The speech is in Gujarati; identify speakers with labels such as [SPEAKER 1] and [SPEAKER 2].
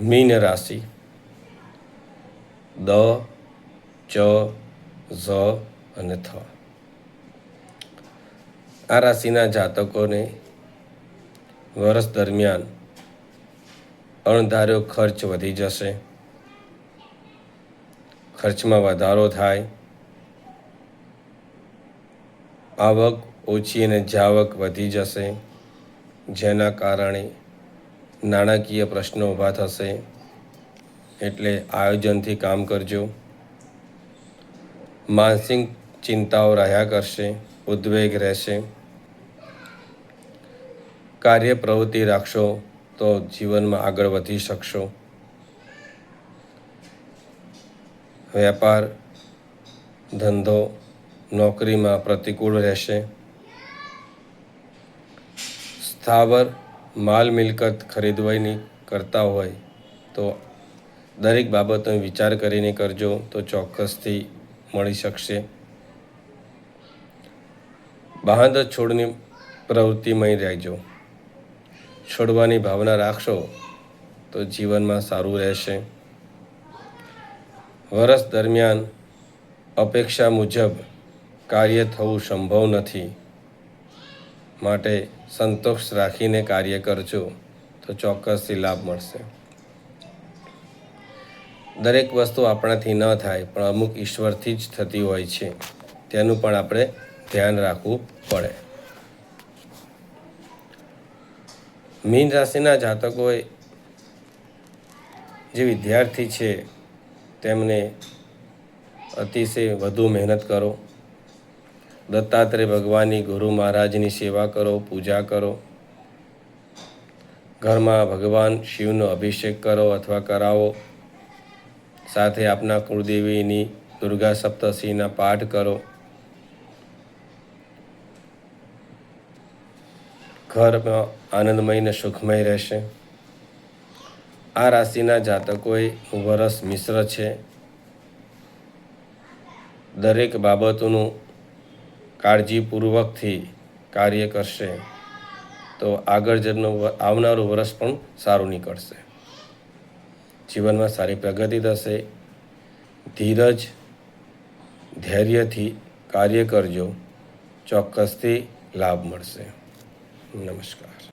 [SPEAKER 1] મીન રાશિ. દ, ચ, ઝ અને થ. આ રાશિના જાતકોને વર્ષ દરમિયાન અણધાર્યો ખર્ચ વધી જશે. ખર્ચમાં વધારો થાય. આવક ઓછી અને જાવક વધી જશે. જેના કારણે નાણાકીય પ્રશ્નો ઊભા થશે એટલે આયોજનથી કામ કરજો. માનસિક ચિંતાઓ રહ્યા કરશે, ઉદ્વેગ રહેશે. કાર્ય પ્રવૃત્તિ રાખશો તો જીવનમાં આગળ વધી શકશો. વેપાર, ધંધો, નોકરીમાં પ્રતિકૂળ રહેશે. સ્થાવર માલ મિલકત ખરીદવાની કરતા હોય, તો દરેક બાબતનો વિચાર કરીને કરજો, તો ચોક્કસથી મળી શકશે. બહાદ છોડની પ્રવૃત્તિમય રહેજો. છોડવાની ભાવના રાખશો, તો જીવનમાં સારું રહેશે. વર્ષ દરમિયાન અપેક્ષા મુજબ કાર્ય થવું સંભવ નથી. માટે સંતોષ રાખીને કાર્ય કરજો, તો ચોક્કસથી લાભ મળશે. દરેક વસ્તુ આપણાથી ન થાય, પણ અમુક ઈશ્વરથી જ થતી હોય છે. તેનું પણ આપણે ધ્યાન રાખવું પડે. મીન રાશિના જાતકોએ જે વિદ્યાર્થી છે, તેમને અતિશય વધુ મહેનત કરો. દત્તાત્રેય ભગવાનની ગુરુ મહારાજની સેવા કરો, પૂજા કરો. ઘરમાં ભગવાન શિવનો અભિષેક કરો અથવા કરાવો. સાથે આપના કુળદેવીની દુર્ગા સપ્તશીના પાઠ કરો. ઘરમાં આનંદમય ને સુખમય રહેશે. આ રાશિના જાતકોએ વરસ મિશ્ર છે. દરેક બાબતોનું કાળજીપૂર્વકથી કાર્ય કરશે, તો આગળ જનું આવનારું વર્ષ પણ સારું નીકળશે. જીવનમાં સારી પ્રગતિ થશે. ધીરજ, ધૈર્યથી કાર્ય કરજો. ચોક્કસથી લાભ મળશે. નમસ્કાર.